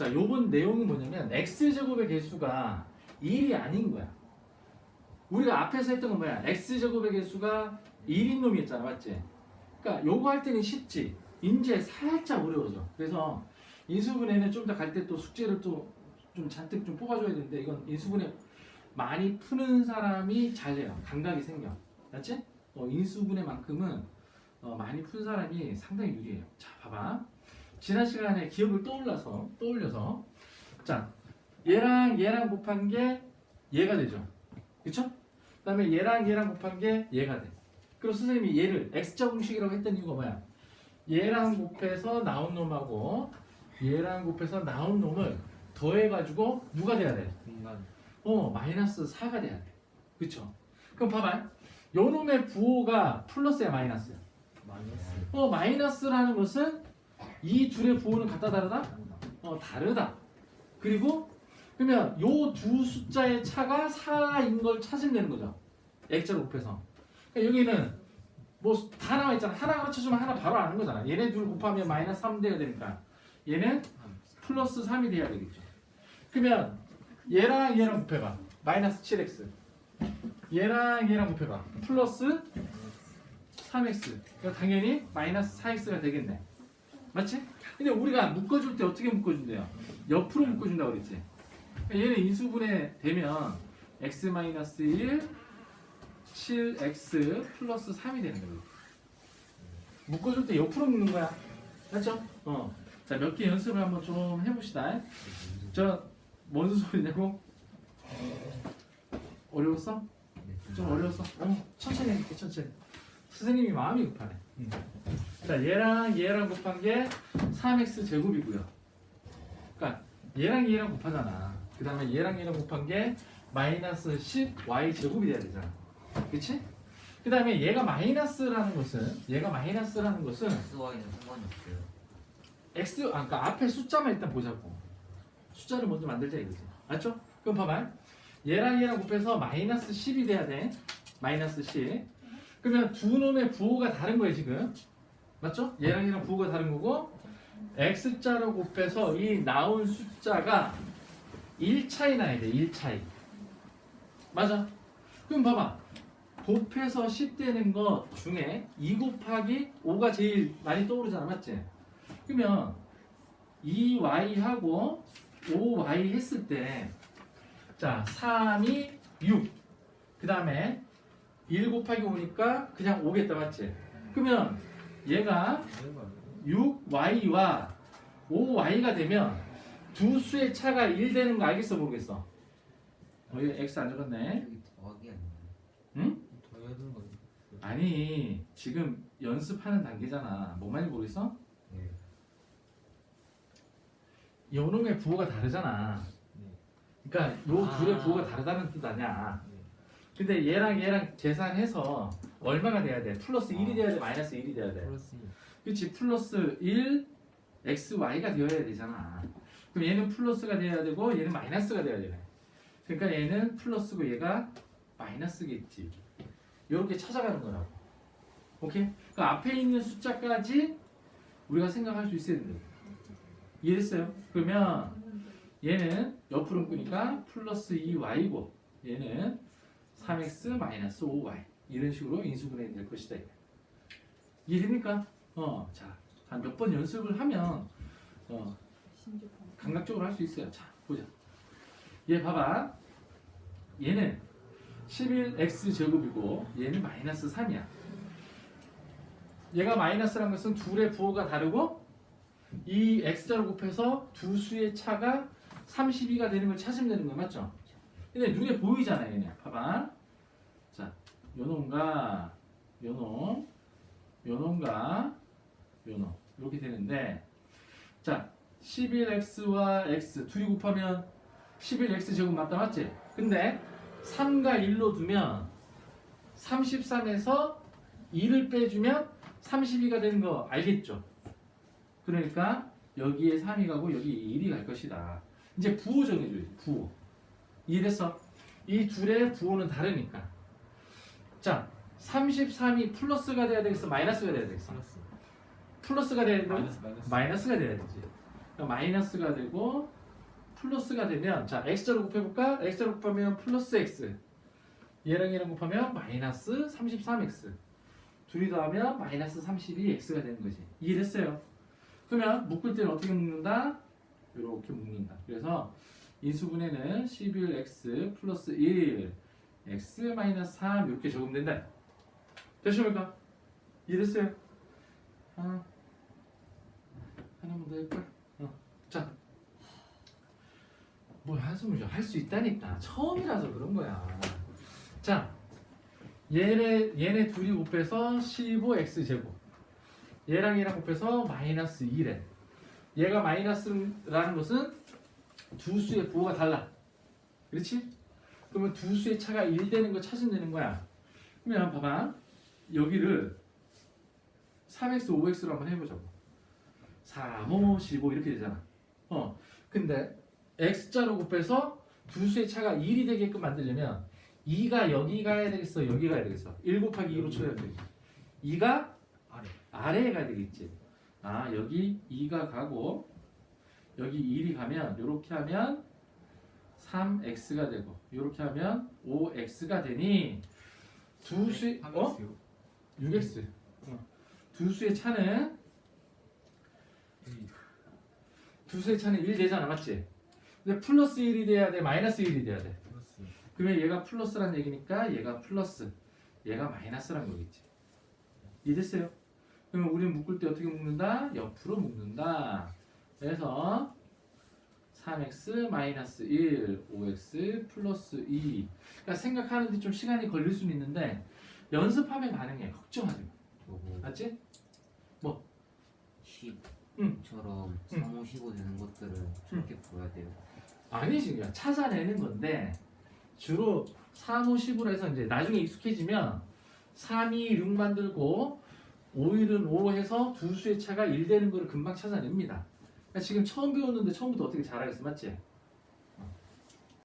자, 요번 내용은 뭐냐면 x제곱의 개수가 1이 아닌 거야. 우리가 앞에서 했던 건 뭐야? x제곱의 개수가 1인 놈이었잖아, 맞지? 그러니까 요거 할 때는 쉽지. 이제 살짝 어려워져. 그래서 인수분해는 좀 더 갈 때 또 숙제를 또 좀 잔뜩 좀 뽑아줘야 되는데 이건 인수분해 많이 푸는 사람이 잘해요. 감각이 생겨. 맞지? 어, 인수분해만큼은 어, 많이 푼 사람이 상당히 유리해요. 자, 봐봐. 지난 시간에 기억을 떠올라서 떠올려서 자 얘랑 얘랑 곱한 게 얘가 되죠. 그쵸? 그 다음에 얘랑 얘랑 곱한 게 얘가 돼. 그리고 선생님이 얘를 x자 공식이라고 했던 이유가 뭐야? 얘랑 곱해서 나온 놈하고 얘랑 곱해서 나온 놈을 더해가지고 누가 돼야 돼? 공간 어 마이너스 4가 돼야 돼. 그쵸? 그럼 봐봐. 요 놈의 부호가 플러스야 마이너스야? 마이너스 어 마이너스라는 것은 이 둘의 부호는 같다 다르다? 어 다르다. 그리고 그러면 요 두 숫자의 차가 4인 걸 찾으면 되는 거죠. x자로 곱해서. 그러니까 여기는 뭐 다 나와 있잖아. 하나 가르쳐주면 하나 바로 아는 거잖아. 얘네 둘 곱하면 마이너스 3 돼야 되니까 얘는 플러스 3이 돼야 되겠죠. 그러면 얘랑 얘랑 곱해봐. 마이너스 7x. 얘랑 얘랑 곱해봐. 플러스 3x. 그러니까 당연히 마이너스 4x가 되겠네. 맞지? 근데 우리가 묶어줄 때 어떻게 묶어준대요? 옆으로 묶어준다고 그랬지. 그러니까 얘는 인수분해 되면 x-1 7x 플러스 3이 되는 거예요. 묶어줄 때 옆으로 묶는 거야. 맞죠? 어. 자, 몇 개 연습을 한번 좀 해봅시다. 저, 뭔 소리냐고? 어려웠어? 좀 어려웠어? 어, 천천히 해볼게, 천천히. 선생님이 마음이 급하네. 자, 얘랑 얘랑 곱한 게 3x 제곱이고요. 그러니까 얘랑 얘랑 곱하잖아. 그 다음에 얘랑 얘랑 곱한 게 마이너스 10y 제곱이 돼야 되잖아. 그치? 그 다음에 얘가 마이너스라는 것은 얘가 마이너스라는 것은 X와는 상관이 없어요 x 아 그러니까 앞에 숫자만 일단 보자고. 숫자를 먼저 만들자 이거지. 맞죠? 그럼 봐봐. 얘랑 얘랑 곱해서 마이너스 10이 돼야 돼. 마이너스 10. 그러면 두 놈의 부호가 다른 거예요 지금. 맞죠? 얘랑 얘랑 부호가 다른 거고 x자로 곱해서 이 나온 숫자가 1 차이 나야 돼. 1 차이. 맞아. 그럼 봐봐. 곱해서 10 되는 것 중에 2 곱하기 5가 제일 많이 떠오르잖아. 맞지? 그러면 2y하고 5y 했을 때 자, 3이 6. 그 다음에 1 곱하기 5니까 그냥 5겠다. 맞지? 그러면 얘가 6y와 5y가 되면 두 수의 차가 1 되는 거 알겠어 모르겠어? 어, 이거 x 안 적었네. 여기 더하기 아니에요 응? 더해야 되는 거 아니 지금 연습하는 단계잖아. 뭐 말인지 모르겠어? 네. 요놈의 부호가 다르잖아. 네. 그러니까 요 아. 둘의 부호가 다르다는 뜻 아니야. 네. 근데 얘랑 얘랑 계산해서 얼마가 돼야 돼? 플러스 1이 아. 돼야 돼? 마이너스 1이 돼야 돼? 플러스 그렇지 플러스 1 xy가 되어야 되잖아. 그럼 얘는 플러스가 돼야 되고 얘는 마이너스가 돼야 되네. 그러니까 얘는 플러스고 얘가 마이너스겠지. 이렇게 찾아가는 거라고. 오케이? 그 앞에 있는 숫자까지 우리가 생각할 수 있어야 된다. 이해됐어요? 그러면 얘는 옆으로 묶으니까 플러스 2y고 얘는 3x 마이너스 5y 이런 식으로 인수분해가 될 것이다. 이해됩니까? 어, 자, 한 몇 번 연습을 하면 어, 감각적으로 할 수 있어요. 자, 보자. 얘 봐봐. 얘는 11x 제곱이고 얘는 마이너스 3이야. 얘가 마이너스란 것은 둘의 부호가 다르고 이 x자로 곱해서 두 수의 차가 32가 되는 걸 찾으면 되는 거 맞죠? 근데 눈에 보이잖아 얘네. 봐봐. 자, 요 놈과 요 놈, 요 놈과 요 놈 이렇게 되는데 자 11x와 x 둘이 곱하면 11x 제곱 맞다 맞지? 근데 3과 1로 두면 33에서 2를 빼주면 32가 되는 거 알겠죠? 그러니까 여기에 3이 가고 여기 1이 갈 것이다. 이제 부호 정해줘야지 부호. 이해됐어? 이 둘의 부호는 다르니까. 자, 33이 플러스가 돼야 되겠어? 마이너스가 돼야 되겠어? 플러스 플러스가 돼야 된다고? 마이너스 마이너스 마이너스가 돼야 되지. 그러니까 마이너스가 되고 플러스가 되면 자 x자로 곱해볼까? x자로 곱하면 플러스 x 얘랑 얘랑 곱하면 마이너스 33x 둘이 더하면 마이너스 32x가 되는 거지 이해됐어요? 그러면 묶을 때는 어떻게 묶는다? 이렇게 묶는다 그래서 인수분해는 11x 플러스 1 x 마이너스 3 이렇게 적으면 된다 됐습니까? 이해됐어요? 아, 하나만 더 할까? 어. 자, 뭐 한숨을 할수 있다니까 처음이라서 그런 거야. 자, 얘네 얘네 둘이 곱해서 15x 제곱. 얘랑 얘랑 곱해서 마이너스 2래. 얘가 마이너스라는 것은 두 수의 부호가 달라. 그렇지? 그러면 두 수의 차가 1 되는 거 찾으면 되는 거야. 그러면 봐봐. 여기를 3x, 5x로 한번 해보자고. 3, 5, 15 이렇게 되잖아. 어, 근데 x자로 곱해서 두 수의 차가 1이 되게끔 만들려면 2가 여기 가야 되겠어, 여기 가야 되겠어. 1 곱하기 2로 쳐야 돼. 2가 아래. 아래에 가야 되겠지. 아, 여기 2가 가고 여기 1이 가면 이렇게 하면 3x가 되고 이렇게 하면 5x가 되니 두 수의 어? 6x. 어. 두 수의 차는 두 수의 차는 1 되잖아, 맞지? 근데 플러스 1이 돼야 돼, 마이너스 1이 돼야 돼. 그러면 얘가 플러스란 얘기니까 얘가 플러스, 얘가 마이너스란 거겠지. 이해됐어요? 그러면 우리는 묶을 때 어떻게 묶는다? 옆으로 묶는다. 그래서 3x 마이너스 1, 5x 플러스 2. 그러니까 생각하는데 좀 시간이 걸릴 수는 있는데 연습하면 가능해. 걱정하지 마. 저거 맞지? 10처럼 3, 5, 15 되는 것들을 저렇게 풀어야 돼요. 아니지 그냥 찾아내는 건데 주로 3, 5, 10으로 해서 이제 나중에 익숙해지면 3, 2, 6 만들고 5, 1은 5 해서 두 수의 차가 1 되는 거를 금방 찾아냅니다. 그러니까 지금 처음 배웠는데 처음부터 어떻게 잘하겠어 맞지?